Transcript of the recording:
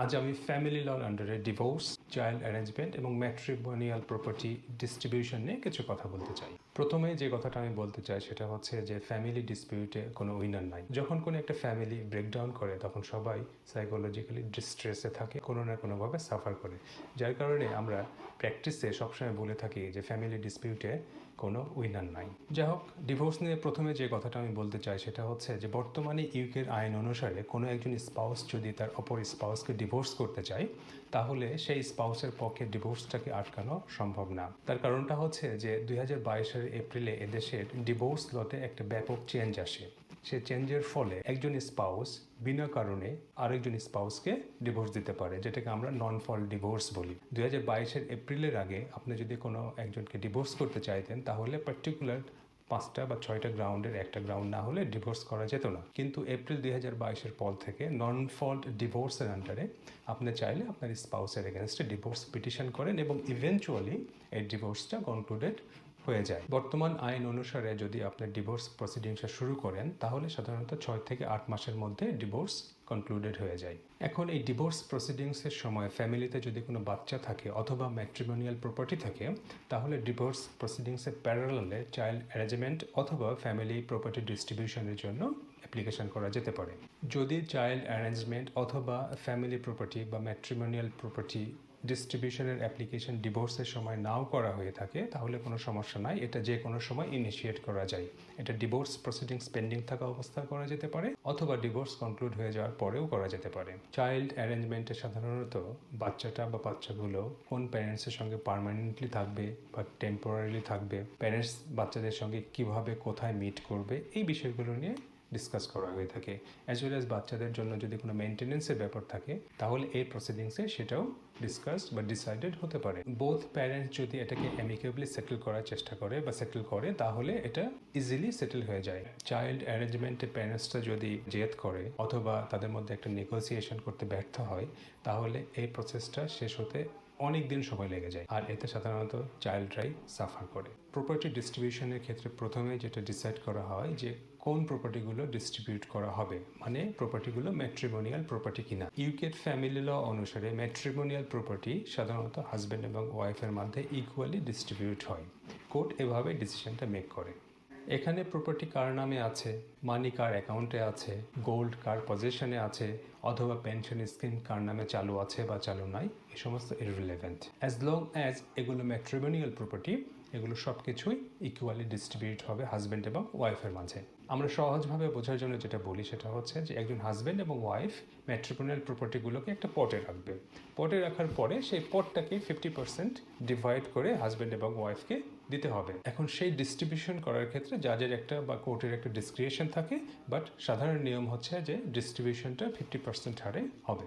আজ আমি ফ্যামিলি লর আন্ডারে ডিভোর্স চাইল্ড অ্যারেঞ্জমেন্ট এবং ম্যাট্রিমোনিয়াল প্রপার্টি ডিস্ট্রিবিউশন নিয়ে কিছু কথা বলতে চাই। প্রথমে যে কথাটা আমি বলতে চাই সেটা হচ্ছে যে ফ্যামিলি ডিসপিউটে কোনো উইনার নাই। যখন কোনো একটা ফ্যামিলি ব্রেকডাউন করে, তখন সবাই সাইকোলজিক্যালি ডিস্ট্রেসে থাকে, কোনো না কোনোভাবে সাফার করে। যার কারণে আমরা প্র্যাকটিসে সবসময় বলে থাকি যে ফ্যামিলি ডিসপিউটে কোনো উইনার নাই। যাই হোক, ডিভোর্স নিয়ে প্রথমে যে কথাটা আমি বলতে চাই সেটা হচ্ছে যে বর্তমানে ইউকের আইন অনুসারে কোনো একজন স্পাউস যদি তার অপর স্পাউসকে ডিভোর্স করতে চায়, তাহলে সেই স্পাউসের পক্ষে ডিভোর্সটাকে আটকানো সম্ভব না। তার কারণটা হচ্ছে যে দুই হাজার বাইশের এপ্রিলে এদেশের ডিভোর্স লতে একটা ব্যাপক চেঞ্জ আসে। সে চেঞ্জের ফলে একজন স্পাউস বিনা কারণে আরেকজন স্পাউসকে ডিভোর্স দিতে পারে, যেটাকে আমরা নন ফল ডিভোর্স বলি। দুই হাজার বাইশের এপ্রিলের আগে আপনি যদি কোনো একজনকে ডিভোর্স করতে চাইতেন, তাহলে পার্টিকুলার পাঁচটা বা ছয়টা গ্রাউন্ডের একটা গ্রাউন্ড না হলে ডিভোর্স করা যেত না। কিন্তু এপ্রিল দুই হাজার বাইশের পর থেকে নন ফল্ট ডিভোর্সের আন্ডারে আপনি চাইলে আপনার স্পাউসের এগেনস্টে ডিভোর্স পিটিশন করেন এবং ইভেনচুয়ালি এই ডিভোর্সটা কনক্লুডেড হয়ে যায়। বর্তমান আইন অনুসারে যদি আপনি ডিভোর্স প্রসিডিংসটা শুরু করেন, তাহলে সাধারণত ছয় থেকে আট মাসের মধ্যে ডিভোর্স কনক্লুডেড হয়ে যায়। এখন এই ডিভোর্স প্রসিডিংসের সময় ফ্যামিলিতে যদি কোনো বাচ্চা থাকে অথবা ম্যাট্রিমোনিয়াল প্রপার্টি থাকে, তাহলে ডিভোর্স প্রসিডিংসের প্যারালালে চাইল্ড অ্যারেঞ্জমেন্ট অথবা ফ্যামিলি প্রপার্টি ডিস্ট্রিবিউশনের জন্য অ্যাপ্লিকেশন করা যেতে পারে। যদি চাইল্ড অ্যারেঞ্জমেন্ট অথবা ফ্যামিলি প্রপার্টি বা ম্যাট্রিমোনিয়াল প্রপার্টি ডিস্ট্রিবিউশনের অ্যাপ্লিকেশন ডিভোর্সের সময় নাও করা হয়ে থাকে, তাহলে কোনো সমস্যা নাই। এটা যে কোনো সময় ইনিশিয়েট করা যায়। এটা ডিভোর্স প্রসিডিংস পেন্ডিং থাকা অবস্থায় করা যেতে পারে, অথবা ডিভোর্স কনক্লুড হয়ে যাওয়ার পরেও করা যেতে পারে। চাইল্ড অ্যারেঞ্জমেন্টে সাধারণত বাচ্চাটা বা বাচ্চাগুলো কোন প্যারেন্টসের সঙ্গে পার্মানেন্টলি থাকবে বা টেম্পোরারিলি থাকবে? প্যারেন্টস বাচ্চাদের সঙ্গে কীভাবে, কোথায় মিট করবে? এই বিষয়গুলো নিয়ে ডিসকাস করা হয়ে থাকে। অ্যাজ ওয়েল অ্যাজ বাচ্চাদের জন্য যদি কোনো মেনটেনেন্সের ব্যাপার থাকে, তাহলে এই প্রসিডিংসে সেটাও ডিসকাস বা ডিসাইডেড হতে পারে। বোথ প্যারেন্টস যদি এটাকে অ্যামিকেবলি সেটেল করার চেষ্টা করে বা সেটেল করে, তাহলে এটা ইজিলি সেটেল হয়ে যায়। চাইল্ড অ্যারেঞ্জমেন্টে প্যারেন্টসটা যদি জেদ করে অথবা তাদের মধ্যে একটা নেগোসিয়েশন করতে ব্যর্থ হয়, তাহলে এই প্রসেসটা শেষ হতে অনেক দিন সময় লেগে যায়। আর এতে সাধারণত চাইল্ডরাই সাফার করে। প্রপার্টি ডিস্ট্রিবিউশনের ক্ষেত্রে প্রথমে যেটা ডিসাইড করা হয় যে কোন প্রপার্টিগুলো ডিস্ট্রিবিউট করা হবে? মানে প্রপার্টিগুলো ম্যাট্রিমোনিয়াল প্রপার্টি কিনা? ইউকের ফ্যামিলি ল অনুসারে ম্যাট্রিমোনিয়াল প্রপার্টি সাধারণত হাজব্যান্ড এবং ওয়াইফের মধ্যে ইকুয়ালি ডিস্ট্রিবিউট হয়। কোর্ট এভাবে ডিসিশনটা মেক করে। এখানে প্রপার্টি কার নামে আছে? মানি কার অ্যাকাউন্টে আছে? গোল্ড কার পজিশনে আছে? অথবা পেনশন স্কিম কার নামে চালু আছে বা চালু নাই, এ সমস্ত ইররিলেভেন্ট অ্যাজ লং অ্যাজ এগুলো ম্যাট্রিমোনিয়াল প্রপার্টি এগুলো সব কিছুই ইকুয়ালি ডিস্ট্রিবিউট হবে হাজব্যান্ড এবং ওয়াইফের মাঝে। আমরা সহজভাবে বোঝার জন্য যেটা বলি সেটা হচ্ছে যে একজন হাজব্যান্ড এবং ওয়াইফ ম্যাট্রিমোনিয়াল প্রপার্টিগুলোকে একটা পটে রাখবে। পটে রাখার পরে সেই পটটাকে ফিফটি পার্সেন্ট ডিভাইড করে হাজব্যান্ড এবং ওয়াইফকে দিতে হবে। এখন সেই ডিস্ট্রিবিউশন করার ক্ষেত্রে জাজের একটা বা কোর্টের একটা ডিসক্রিয়েশন থাকে বাট সাধারণ নিয়ম হচ্ছে যে ডিস্ট্রিবিউশনটা ফিফটি পার্সেন্ট হারে হবে।